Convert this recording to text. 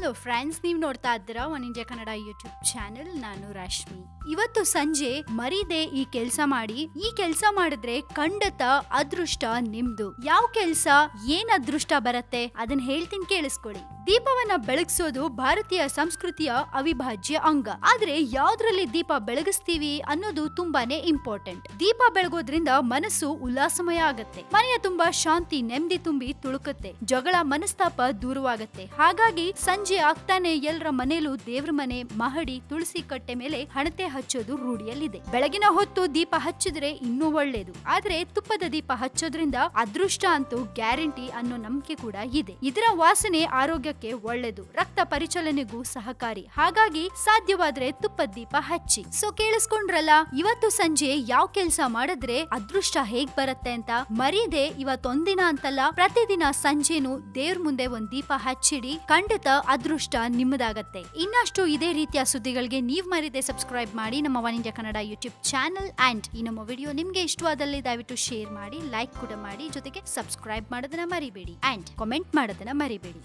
Hello friends ನೀವು ನೋಡ್ತಾ ಇದ್ದೀರಾ One India Kannada YouTube channel ನಾನು ರಶ್ಮಿ. ಇವತ್ತು ಸಂಜೆ ಮರೀದೆ ಈ ಕೆಲಸ ಮಾಡಿ. ಈ ಕೆಲಸ ಮಾಡಿದ್ರೆ ಖಂಡಿತ ಅದೃಷ್ಟ ನಿಮ್ದು. ಯಾವ ಕೆಲಸ? ಏನ್ ಅದೃಷ್ಟ ಬರತ್ತೆ? ಅದನ್ನ ಹೇಳ್ತೀನಿ ಕೇಳಿಸ್ಕೊಳ್ಳಿ. ದೀಪವನ್ನ ಬೆಳಗಿಸೋದು ಭಾರತೀಯ ಸಂಸ್ಕೃತಿಯ ಅವಿಭಾಜ್ಯ ಅಂಗ. ಆದ್ರೆ ಯಾವ್ದ್ರಲ್ಲಿ ದೀಪ ಬೆಳಗಿಸ್ತೀವಿ ಅನ್ನೋದು ತುಂಬಾನೇ ಇಂಪಾರ್ಟೆಂಟ್ ದೀಪ ಬೆಳಗೋದ್ರಿಂದ ಮನಸ್ಸು ಉಲ್ಲಾಸಮಯ ಆಗತ್ತೆ. ಮನೆಯ ತುಂಬಾ ಶಾಂತಿ, ನೆಮ್ಮದಿ ತುಂಬಿ ತುಳುಕುತ್ತೆ. ಜಗಳ ಮನಸ್ತಾಪ ದೂರವಾಗತ್ತೆ. ಹಾಗಾಗಿ ಸಂಜೆ ಆಗ್ತಾನೆ ಎಲ್ಲರ ಮನೆಯಲ್ಲೂ ದೇವ್ರ ಮನೆ ಮಹಡಿ ತುಳಸಿ ಕಟ್ಟೆ ಮೇಲೆ ಹಣತೆ ಹಚ್ಚೋದು ರೂಢಿಯಲ್ಲಿದೆ. ಬೆಳಗಿನ ಹೊತ್ತು ದೀಪ ಹಚ್ಚಿದ್ರೆ ಇನ್ನೂ ಒಳ್ಳೇದು. ಆದ್ರೆ ತುಪ್ಪದ ದೀಪ ಹಚ್ಚೋದ್ರಿಂದ ಅದೃಷ್ಟ ಅಂತೂ ಗ್ಯಾರಂಟಿ ಅನ್ನೋ ನಂಬಿಕೆ ಕೂಡ ಇದೆ. ಇದರ ವಾಸನೆ ಆರೋಗ್ಯಕ್ಕೆ ಒಳ್ಳೇದು. ರಕ್ತ ಪರಿಚಲನೆಗೂ ಸಹಕಾರಿ. ಹಾಗಾಗಿ ಸಾಧ್ಯವಾದ್ರೆ ತುಪ್ಪದ ದೀಪ ಹಚ್ಚಿ. ಸೊ ಕೇಳಿಸ್ಕೊಂಡ್ರಲ್ಲ, ಇವತ್ತು ಸಂಜೆ ಯಾವ ಕೆಲಸ ಮಾಡಿದ್ರೆ ಅದೃಷ್ಟ ಹೇಗ್ ಬರುತ್ತೆ ಅಂತ? ಮರೀದೆ ಇವತ್ತೊಂದಿನ ಅಂತಲ್ಲ, ಪ್ರತಿದಿನ ಸಂಜೆನು ದೇವ್ರ ಮುಂದೆ ಒಂದ್ ದೀಪ ಹಚ್ಚಿಡಿ. ಖಂಡಿತ ಅದೃಷ್ಟ ನಿಮ್ಮದಾಗತ್ತೆ. ಇನ್ನಷ್ಟು ಇದೇ ರೀತಿಯ ಸುದ್ದಿಗಳಿಗೆ ನೀವು ಮರೀದೆ ಸಬ್ಸ್ಕ್ರೈಬ್ ಮಾಡಿ ನಮ್ಮ One India Kannada YouTube channel and ಈ ನಮ್ಮ ವಿಡಿಯೋ ನಿಮಗೆ ಇಷ್ಟವಾದಲ್ಲಿ ದಯವಿಟ್ಟು ಶೇರ್ ಮಾಡಿ ಲೈಕ್ ಕೂಡ ಮಾಡಿ, ಜೊತೆಗೆ ಸಬ್ಸ್ಕ್ರೈಬ್ ಮಾಡೋದನ್ನ ಮರಿಬೇಡಿ ಅಂಡ್ ಕಾಮೆಂಟ್ ಮಾಡೋದನ್ನ ಮರಿಬೇಡಿ.